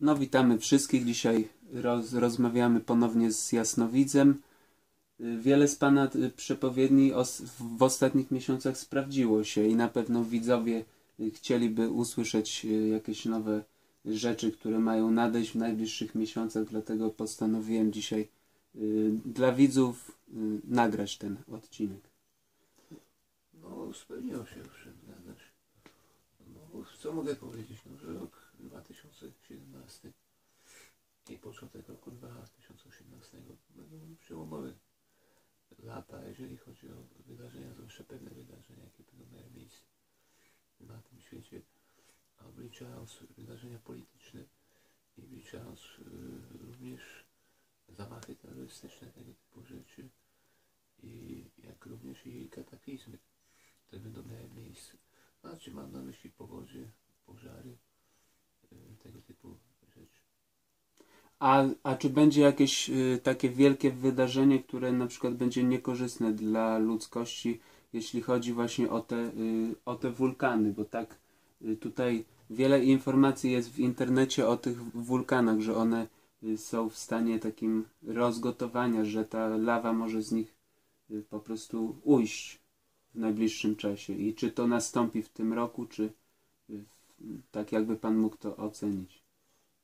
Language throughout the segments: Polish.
No, witamy wszystkich. Dzisiaj roz, rozmawiamy ponownie z Jasnowidzem. Y, Wiele z Pana y, przepowiedni os, w ostatnich miesiącach sprawdziło się i na pewno widzowie y, chcieliby usłyszeć jakieś nowe rzeczy, które mają nadejść w najbliższych miesiącach, dlatego postanowiłem dzisiaj dla widzów nagrać ten odcinek. No, spełniło się się. No, co mogę powiedzieć? No, że rok 2017 i początek roku 2018 będą przełomowe lata, jeżeli chodzi o wydarzenia, zwłaszcza pewne wydarzenia, jakie będą miały miejsce na tym świecie, a wliczając wydarzenia polityczne i wliczając y, również zamachy terrorystyczne, tego typu rzeczy i jak również i kataklizmy które będą miały miejsce. Znaczy mam na myśli powodzie, pożary, y, tego typu rzeczy. A, a czy będzie jakieś y, takie wielkie wydarzenie, które na przykład będzie niekorzystne dla ludzkości, jeśli chodzi właśnie o te, y, o te wulkany? Bo tak y, tutaj wiele informacji jest w internecie o tych wulkanach, że one y, są w stanie takim rozgotowania, że ta lawa może z nich y, po prostu ujść w najbliższym czasie. I czy to nastąpi w tym roku, czy y, tak jakby Pan mógł to ocenić?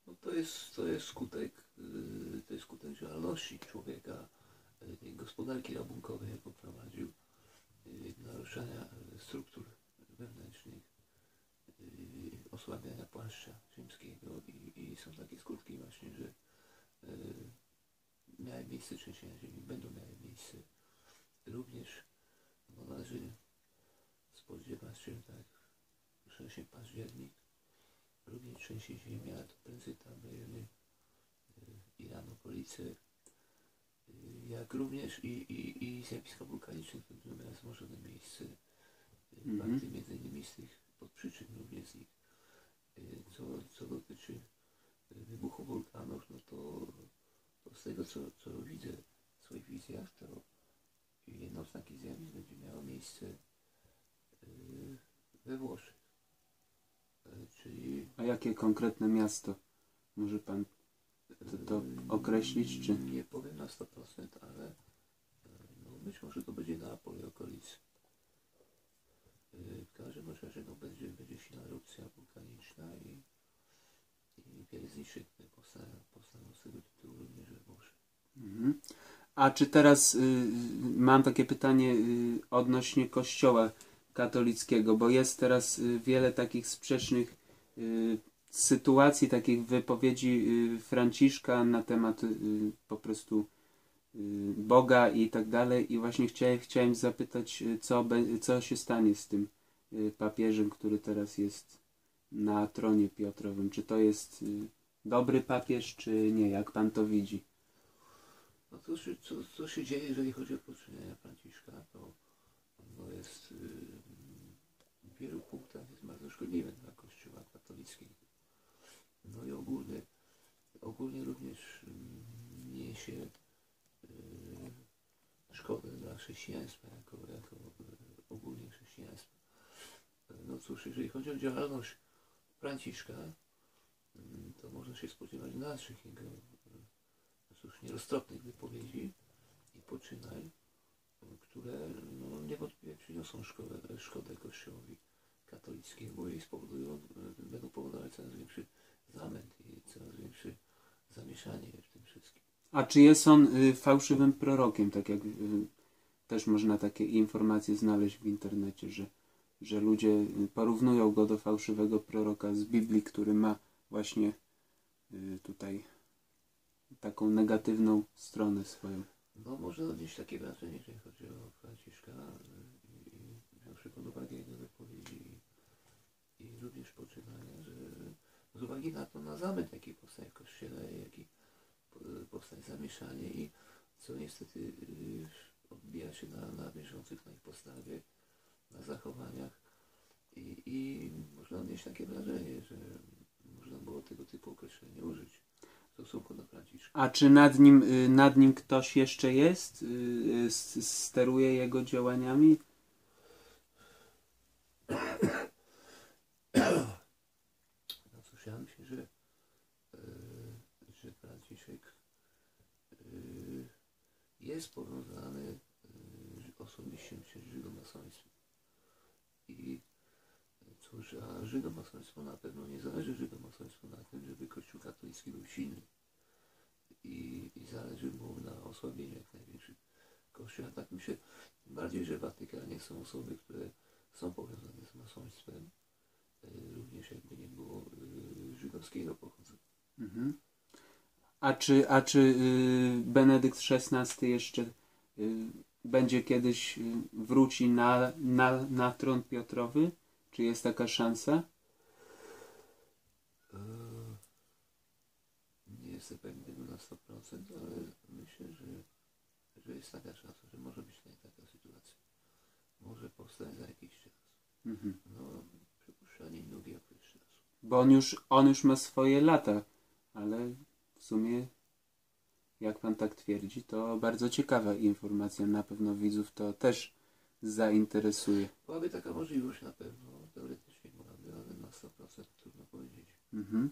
No to jest, to jest skutek, y, to jest skutek działalności człowieka, y, tej gospodarki rabunkowej, jaką prowadził, y, naruszania struktur wewnętrznych, osłabiania płaszcza ziemskiego i, i są takie skutki właśnie, że miały miejsce trzęsienia ziemi, będą miały miejsce również no, należy spodziewać się tak wrzesień, październik, również trzęsie ziemi, ale to prędzej tam rejony y, Iran, okolice, y, jak również i, i, i zjawiska wulkaniczne, które miały wzmożone miejsce, y, Mhm. fakty między innymi z tych podprzyczyn również z nich. Co, co dotyczy wybuchu wulkanów, no to, to z tego co, co widzę w swoich wizjach, to jedno z takich zjawisk będzie miało miejsce we Włoszech. A jakie konkretne miasto może Pan to, to określić, czy? Nie powiem na 100%, ale y, no, być może to będzie Neapol i okolicy. Y, W każdym razie no, będzie, będzie silna erupcja wulkaniczna i, i wiele zniszczeń powstaną, powstaną z tego tytułu również we Włoszech. Mhm. A czy teraz y, mam takie pytanie y, odnośnie Kościoła katolickiego, bo jest teraz y, wiele takich sprzecznych sytuacji, takich wypowiedzi y, Franciszka na temat y, po prostu y, Boga i tak dalej i właśnie chciałem, chciałem zapytać, y, co, co się stanie z tym y, papieżem, który teraz jest na tronie Piotrowym. Czy to jest y, dobry papież, czy nie? Jak pan to widzi? No to, się- co, co się dzieje, jeżeli chodzi o poczynienia Franciszka, to no jest y, w wielu punktach jest bardzo szkodliwe dla Kościoła katolickiego. No i ogólnie, ogólnie również y, niesie y, szkodę dla chrześcijaństwa, jako, jako y, ogólnie chrześcijaństwa. No cóż, jeżeli chodzi o działalność Franciszka, y, to można się spodziewać dalszych jego y, cóż, nieroztropnych wypowiedzi i poczynań, które no, niewątpliwie przyniosą szkodę, szkodę Kościołowi katolickiemu i spowodują, e, będą powodować coraz większy zamęt i coraz większe zamieszanie w tym wszystkim. A czy jest on y, fałszywym prorokiem, tak jak y, też można takie informacje znaleźć w internecie, że, że ludzie y, porównują go do fałszywego proroka z Biblii, który ma właśnie y, tutaj taką negatywną stronę swoją. No można odnieść takie wrażenie, jeżeli chodzi o Franciszka y, wziąwszy pod uwagę jego wypowiedzi i, i również poczynania, że z uwagi na to, na zamęt, jaki powstaje w Kościele, jaki po- powstaje zamieszanie i co niestety y, odbija się na, na bieżących, na ich postawie, na zachowaniach i, i można mieć takie wrażenie, że można było tego typu określenia użyć w stosunku do Franciszka. A czy nad nim, y, nad nim ktoś jeszcze jest? Y, y, steruje jego działaniami? No cóż, ja myślę, że, że Franciszek jest powiązany y, osobiście myślę, z żydomasoństwem. I cóż, a żydomasoństwo na pewno nie zależy żydomasoństwu na tym, żeby Kościół katolicki był silny. I, i zależy mu na osłabieniu jak największym Kościoła. Tak myślę, tym bardziej, że w Watykanie są osoby, które są powiązane z masoństwem, y, również jakby nie było y, żydowskiego pochodzenia. Mhm. A czy, a czy y, Benedykt XVI jeszcze y, będzie kiedyś y, wróci na, na, na tron Piotrowy? Czy jest taka szansa? E, Nie jestem pewien tego na 100%, ale myślę, że, że jest taka szansa, że może być taka sytuacja. Może powstać za jakiś czas. Mhm. No, przypuszczalnie długi okres czasu. Bo on już, on już ma swoje lata, ale w sumie, jak pan tak twierdzi, to bardzo ciekawa informacja. Na pewno widzów to też zainteresuje. Byłaby taka możliwość na pewno, teoretycznie byłaby, ale na 100% trudno powiedzieć. Mhm.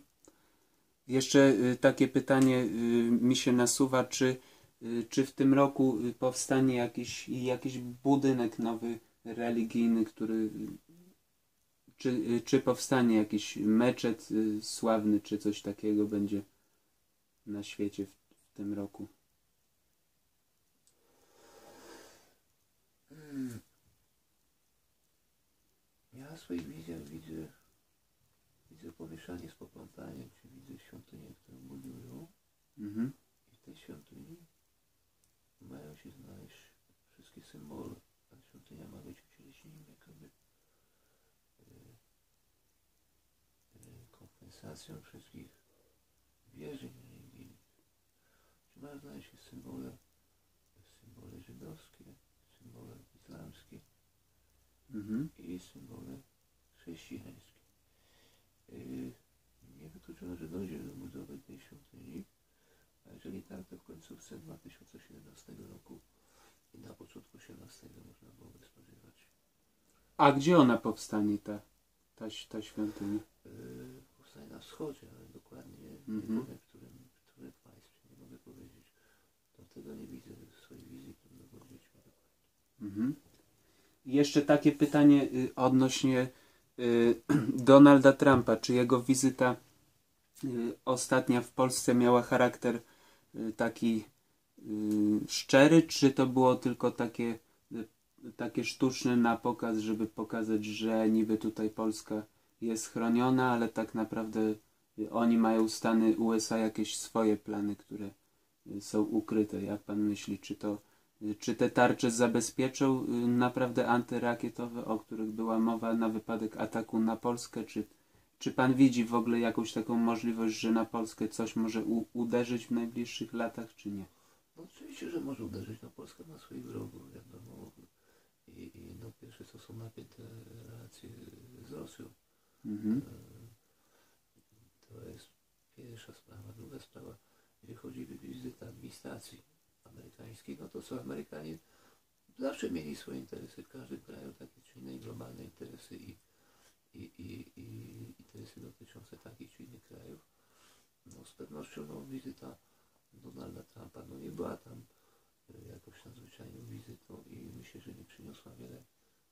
Jeszcze y, takie pytanie y, mi się nasuwa, czy, y, czy w tym roku powstanie jakiś, jakiś budynek nowy religijny, który czy, czy powstanie jakiś meczet sławny, czy coś takiego będzie na świecie w tym roku? Hmm. Ja w swoich wizjach widzę, widzę pomieszanie z poplątaniem, czy widzę świątynię, którą budują Mhm. i w tej świątyni mają się znaleźć wszystkie symbole. Ta świątynia ma być ucieleśnieniem jakoby e, e, kompensacją wszystkich wierzeń. Znaleźć się symbole, symbole żydowskie, symbole islamskie, Mhm. i symbole chrześcijańskie. Yy, Niewykluczone, że dojdzie do budowy tej świątyni, a jeżeli tak, to w końcówce 2017 roku i na początku 2018 można byłoby spodziewać. A gdzie ona powstanie, ta, ta, ta świątynia? Yy, Powstaje na wschodzie, ale dokładnie Mhm. nie powiem, w którym, w którym państwie, nie mogę powiedzieć. Do tego nie widzę w swojej wizji, trudno powiedzieć. Mhm. Jeszcze takie pytanie y, odnośnie y, Donalda Trumpa. Czy jego wizyta y, ostatnia w Polsce miała charakter taki szczery, czy to było tylko takie, takie sztuczne na pokaz, żeby pokazać, że niby tutaj Polska jest chroniona, ale tak naprawdę oni mają Stany USA jakieś swoje plany, które są ukryte. Jak pan myśli, czy to czy te tarcze zabezpieczą y, naprawdę antyrakietowe, o których była mowa na wypadek ataku na Polskę? Czy, czy pan widzi w ogóle jakąś taką możliwość, że na Polskę coś może u, uderzyć w najbliższych latach, czy nie? No oczywiście, że może uderzyć. No Polska ma swoich wrogów, wiadomo. I, i no pierwsze co są napięte relacje z Rosją. Mhm. To jest pierwsza sprawa. Druga sprawa, jeżeli chodzi o wizytę administracji amerykańskiej, no to co Amerykanie zawsze mieli swoje interesy w każdym kraju, takie czy inne globalne interesy i, i, i, i interesy dotyczące takich czy innych krajów. No z pewnością no, wizyta Donalda Trumpa no, nie była tam y, jakoś nadzwyczajną wizytą i myślę, że nie przyniosła wiele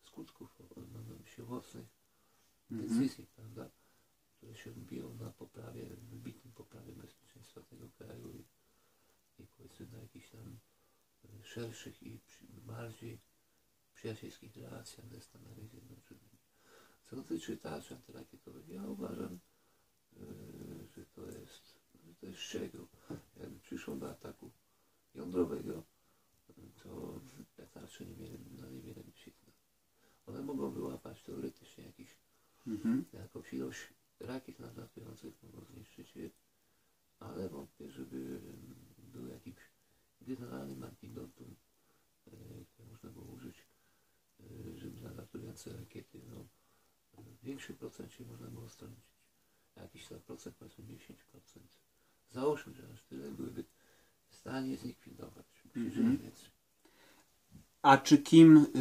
skutków, o- no, myślę, owocnych Mhm. decyzji, prawda, które się biją na poprawie, wybitnym poprawie bezpieczeństwa tego kraju i, i powiedzmy na jakichś tam y, szerszych i bardziej przyjacielskich relacjach ze Stanami Zjednoczonymi. Co dotyczy tarcz antyrakietowych, ja uważam, y, że to jest, że to jest szczegół. Jakby przyszło do ataku jądrowego, to te tarcze nie mieli na niewiele wyświetleń. One mogą wyłapać teoretycznie jakiś Mhm. jakąś ilość rakiet nadlatujących mogą zniszczyć je, ale wątpię, żeby mm, był jakimś generalnym antidotum, e, które można było użyć, e, żeby nadlatujące rakiety no, w większym procencie można było strącić. Jakiś tam procent, powiedzmy 10%. Załóżmy, że aż tyle byłyby w stanie zlikwidować. Mhm. więcej. A czy kim, y,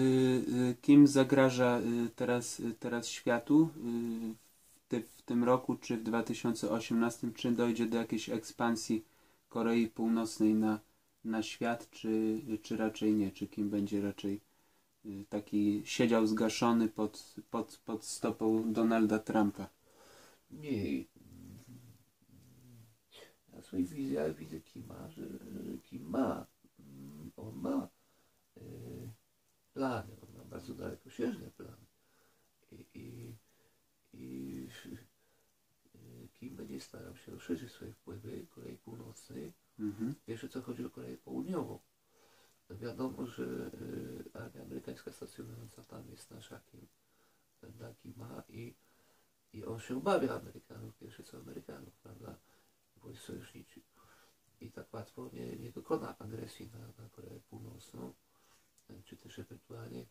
y, kim zagraża y, teraz, teraz światu w, ty, w tym roku, czy w 2018, czy dojdzie do jakiejś ekspansji Korei Północnej na, na świat, czy, czy raczej nie? Czy Kim będzie raczej taki siedział zgaszony pod, pod, pod stopą Donalda Trumpa? Nie. Ja w swoich wizjach widzę Kima, że że Kim ma. On ma e, plany, on ma bardzo dalekosiężne plany. I, i, i e, Kim będzie starał się rozszerzyć swoje wpływy Korei Północnej. Mhm. Jeszcze co chodzi o Koreę Południową. Wiadomo, że e, armia amerykańska stacjonująca tam jest naszakiem dla Kima i i on się obawia Amerykanów, pierwsze co Amerykanów, prawda, wojsk sojuszniczych. I tak łatwo nie, nie dokona agresji na, na Koreę Północną, czy też ewentualnie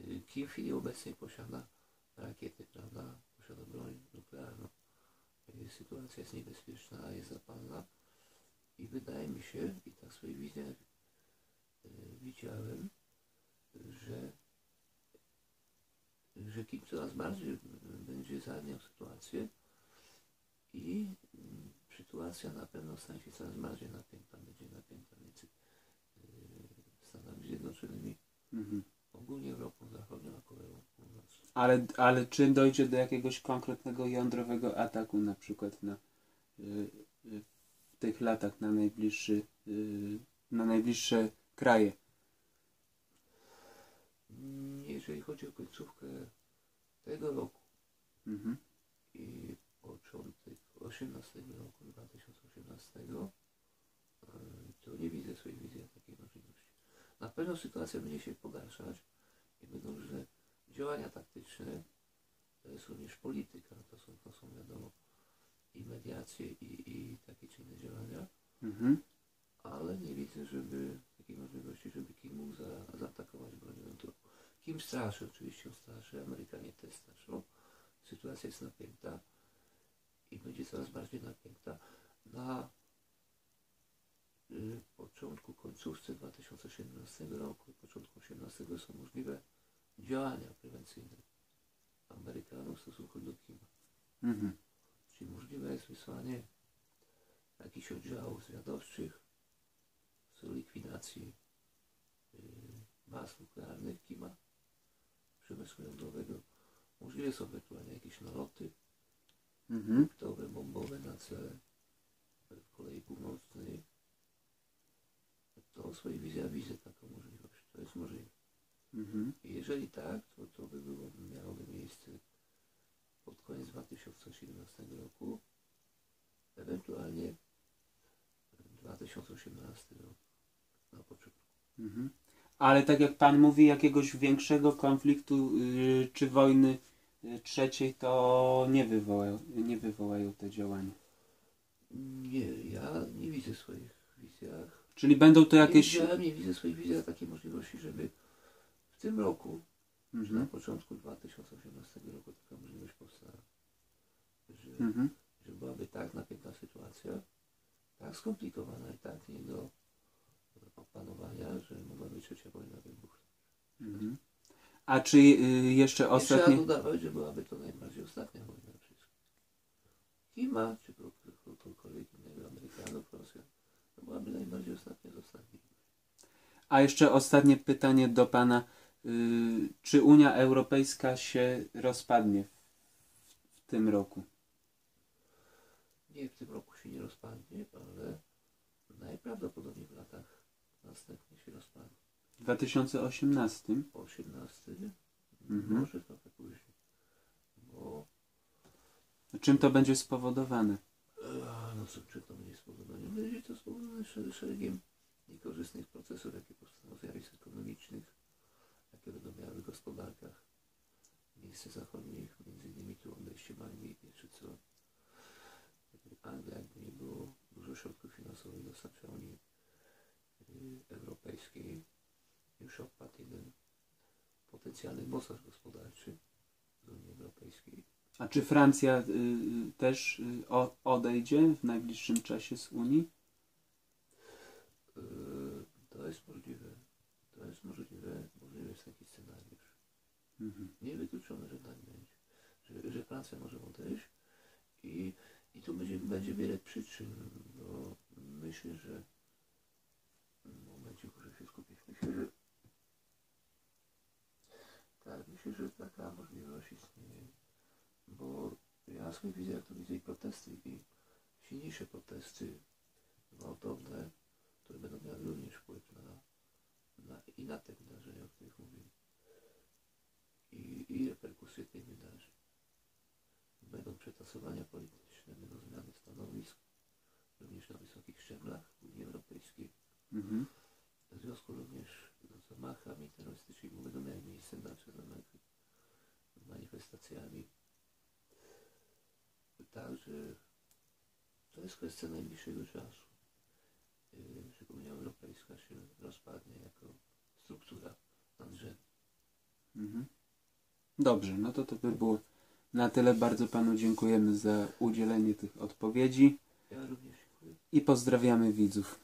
y, Kim w chwili obecnej posiada rakiety, prawda, posiada broń nuklearną. Sytuacja jest niebezpieczna, jest zapalna i wydaje mi się, i tak w swoich wizjach y, widziałem, że że Kim coraz bardziej będzie zagadniał sytuację i mm, sytuacja na pewno stanie się coraz bardziej napięta, będzie napięta między y, Stanami Zjednoczonymi, Mhm. ogólnie Europą Zachodnią, a Koreą Północną. Ale, ale czy dojdzie do jakiegoś konkretnego jądrowego ataku na przykład na, y, y, w tych latach na, najbliższy, na najbliższe kraje? Mm, Jeżeli chodzi o końcówkę tego roku Mhm. i początek 18 roku, 2018, y, to nie widzę w swoich wizjach takiej możliwości. Na pewno sytuacja będzie się pogarszać i będą różne działania taktyczne, to jest również polityka, to są, to są wiadomo i mediacje i, i takie czy inne działania, Mhm. ale nie widzę, żeby takiej możliwości, żeby Kim mógł za, zaatakować bronią jądrową. Kim straszy, oczywiście on straszy, Amerykanie też straszą. Sytuacja jest napięta i będzie coraz bardziej napięta. Na y, początku, końcówce 2017 roku, początku 2018 są możliwe działania prewencyjne Amerykanów w stosunku do Kima. Mhm. Czyli możliwe jest wysłanie jakichś oddziałów zwiadowczych w celu likwidacji y, baz nuklearnych Kima, przemysłu jądrowego. Możliwe są ewentualnie jakieś naloty Mhm. bombowe na cele w kolei północnej. To swojej wizji widzę taką możliwość. To jest możliwe. Mhm. Jeżeli tak, to, to by było, miałoby miejsce pod koniec 2017 roku, ewentualnie 2018 rok na początku. Mhm. Ale tak jak Pan mówi, jakiegoś większego konfliktu y, czy wojny trzeciej to nie, wywołają, nie wywołają te działania. Nie, ja nie widzę w swoich wizjach. Czyli będą to Nie, jakieś... widziałem, nie widzę w swoich wizjach takiej możliwości, żeby w tym roku, czy na Mhm. początku 2018 roku taka możliwość powstała. Że, Mhm. że byłaby tak napięta sytuacja, tak skomplikowana i tak nie do opanowania, że mogłaby trzecia wojna wybuchnąć. Mhm. A czy y, jeszcze Nie trzeba ostatnie... dodawać, że byłaby to najbardziej ostatnia wojna wszystkich. Kima, czy ko- ko- kogokolwiek innego, Amerykanów, Rosjan, to byłaby najbardziej ostatnia z ostatnich. A jeszcze ostatnie pytanie do Pana. Y, czy Unia Europejska się rozpadnie w, w tym roku? Nie w tym roku się nie rozpadnie, ale najprawdopodobniej w latach następnych się rozpadnie. W 2018? 18, Mhm. może trochę później. Bo Czym to będzie spowodowane? no co, czy to będzie spowodowane? Będzie to spowodowane sze- szeregiem niekorzystnych procesów, jakie powstaną, zjawisk ekonomicznych, jakie będą miały w gospodarkach miejsc zachodnich, między innymi tu odejściem Anglii, jeszcze co Anglia jakby nie było dużo środków finansowych dostarcza Unii y, Europejskiej, już odpadł jeden potencjalny mocarz gospodarczy z Unii Europejskiej. A czy Francja y, y, też y, odejdzie w najbliższym czasie z Unii? Y, To jest możliwe. To jest możliwe. Możliwy jest taki scenariusz. Mhm. Niewykluczone, że tak będzie. Że, że Francja może odejść i, i tu będzie, będzie wiele przyczyn, bo myślę, że się, że taka możliwość istnieje, bo ja sobie widzę, jak to widzę i protesty, i silniejsze protesty gwałtowne, które będą miały również wpływ na, na i na te wydarzenia, o których mówię, i, i reperkusje tych wydarzeń. Będą przetasowania polityczne, będą zmiany stanowisk, również na wysokich szczeblach Unii Europejskiej. Mhm. W związku również z zamachami terrorystycznymi będą miały miejsce dalsze zamachy, manifestacjami. Także to jest kwestia najbliższego czasu, yy, że Unia Europejska się rozpadnie jako struktura nadrzędna. Mhm. Dobrze, no to to by było na tyle. Bardzo panu dziękujemy za udzielenie tych odpowiedzi Ja również dziękuję. i pozdrawiamy widzów.